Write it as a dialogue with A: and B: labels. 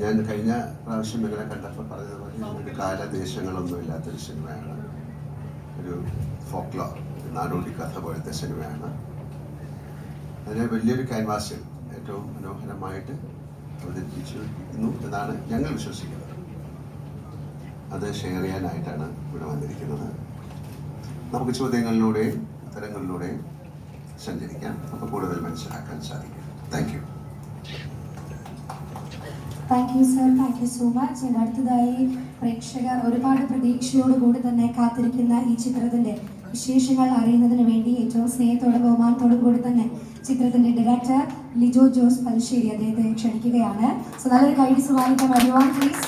A: ഞാൻ കഴിഞ്ഞ പ്രാവശ്യം ഇങ്ങനെ കണ്ടപ്പോൾ പറഞ്ഞതുപോലെ ഇതിനൊരു കാലദേശങ്ങളൊന്നും ഇല്ലാത്തൊരു സിനിമയാണ്. ഒരു ഫോക്ലോർ നാടോടി കഥ പോലത്തെ സിനിമയാണ്. അതിനെ വലിയൊരു ക്യാൻവാസിൽ ഏറ്റവും മനോഹരമായിട്ട് അവതരിപ്പിച്ചിരിക്കുന്നു എന്നാണ് ഞങ്ങൾ വിശ്വസിക്കുന്നത്. അത് ഷെയർ ചെയ്യാനായിട്ടാണ് ഇവിടെ വന്നിരിക്കുന്നത്. നമുക്ക് ചോദ്യങ്ങളിലൂടെയും ഉത്തരങ്ങളിലൂടെയും സഞ്ചരിക്കാം. അപ്പോൾ കൂടുതൽ മനസ്സിലാക്കാൻ സാധിക്കും. Thank you
B: thank you sir thank you so much എന്റെ അടുത്തതായി പ്രേക്ഷകർ ഒരുപാട് പ്രതീക്ഷയോടുകൂടി തന്നെ കാത്തിരിക്കുന്ന ഈ ചിത്രത്തിന്റെ വിശേഷങ്ങൾ അറിയുന്നതിന് വേണ്ടി ഏറ്റവും സ്നേഹത്തോടും ബഹുമാനത്തോടും കൂടി തന്നെ ചിത്രത്തിന്റെ ഡയറക്ടർ ലിജോ ജോസ് പലശ്ശേരി അദ്ദേഹത്തെ ക്ഷണിക്കുകയാണ്. സോ നല്ലൊരു കൈഡി സുമാനിക്കാം വരുവാൻ പ്ലീസ്